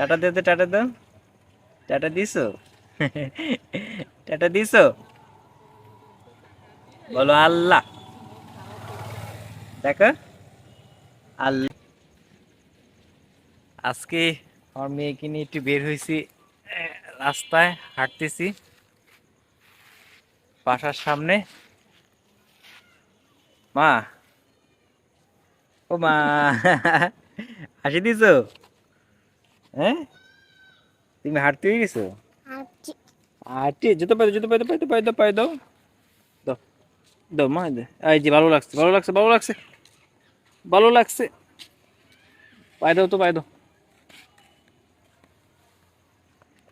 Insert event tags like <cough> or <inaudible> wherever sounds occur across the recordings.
Tata দে tata দাও tata দিছো? <laughs> টাটা দিছো? বলো আল্লাহ। দেখো। আল্লাহ। আজকে আমার মেয়েকে নিয়ে একটু বের হয়েছি, রাস্তায় হাঁটতেছি, বাসার সামনে। মা। ও মা। <laughs> হাসি দিছো? হ্যাঁ? তুমি হাঁটতে হয়ে গেছো? হাঁটতে জুতো পাই জুতো পাই পাই দাও পাই দাও পাই দাও। দাও দাও মা দে। এই যে ভালো লাগছে ভালো লাগছে ভালো লাগছে। ভালো লাগছে। পাই দাও তো পাই দাও।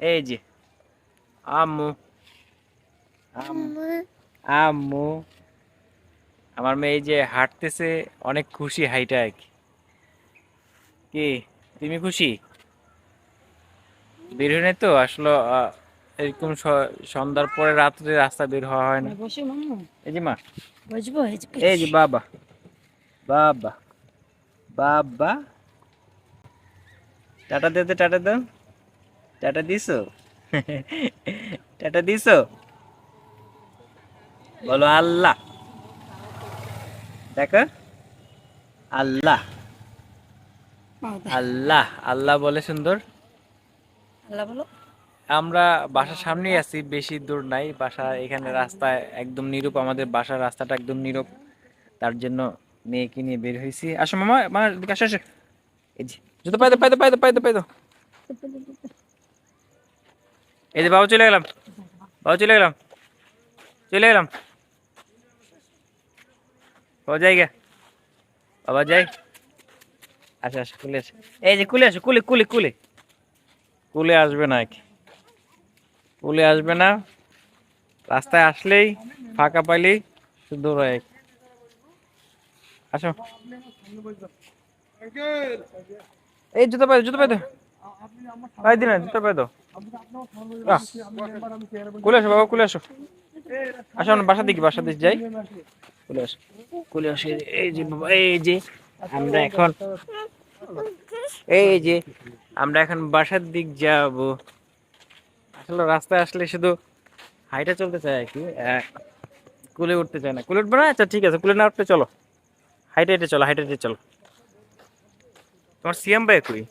এই যে আম্মু। আম্মু। আম্মু। আমার মেয়ে এই যে হাঁটতেছে অনেক খুশি হাইটা কি? তুমি খুশি? বের হয় নাই তো? আসলে এরকম সন্ধ্যার পরে রাত্রে রাস্তা বের হওয়া হয় না। এই যে মা। বসবো এই যে বাবা। বাবা। বাবা। টাটা দে টাটা দাও। টাটা দিছো? <laughs> টাটা দিছো? বলো আল্লাহ। দেখো। আল্লাহ। আল্লাহ। আল্লাহ বলে সুন্দর। আমরা বাসার সামনেই আছি, বেশি দূর নাই। বাসা এখানে রাস্তায় একদম নিরূপ, আমাদের বাসার রাস্তাটা একদম নিরূপ। তার জন্য মেয়েকে নিয়ে বের হয়েছি। আসো মামা মা এদিকে আসো আসো। এই যে, জুতো পাইতো পাইতো পাইতো পাইতো পাইতো এই যে বাবা চলে গেলাম, বাবা চলে গেলাম চলে গেলাম। বাবা যাই গে, বাবা যাই। আচ্ছা আচ্ছা কুলে আসো। এই যে কুলে আসো কুলে কুলে কুলে কুলে আসবে না কি কুলে আসবে না। রাস্তায় আসলেই ফাঁকা পাইলেই শুধু আসো। এই জুতো পাই জুতো পাই দো। পাই দিন জুতো পাই আহ, কুলে আসো বাবা কুলে আসো। আসো বাসা দিকে বাসা দিকে যাই। কুলে আসো। কুলে আসো এই যে বাবা এই যে আমরা এখন এই যে আমরা এখন বাসার দিক যাব। আসলে রাস্তায় আসলে শুধু হাইটা চলতে চায় আর কি। কুলে উঠতে চায় না। কুলে উঠবে না? আচ্ছা ঠিক আছে। কুলে না উঠতে চলো। হাইটে হেঁটে চলো হাইটে হেঁটে চলো। তোমার সিএম ভাই কই?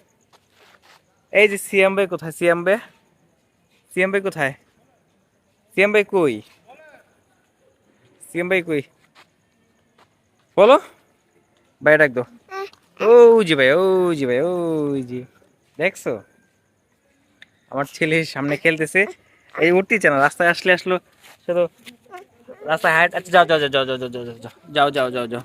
এই যে সিএম ভাই কোথায়? সিএম ভাই? সিএম ভাই কোথায়? সিএম ভাই কই? সিএম ভাই কই? বলো। ভাই ডাক দো ও জি ভাই ও জি ভাই ও জি। দেখছ আমার ছেলে সামনে খেলতেছে এই উঠতেছে না রাস্তায় আসলে আসলো সে তো রাস্তায় হাইট আচ্ছা যাও যাও যাও যাও যাও যাও যাও যাও যাও যাও যাও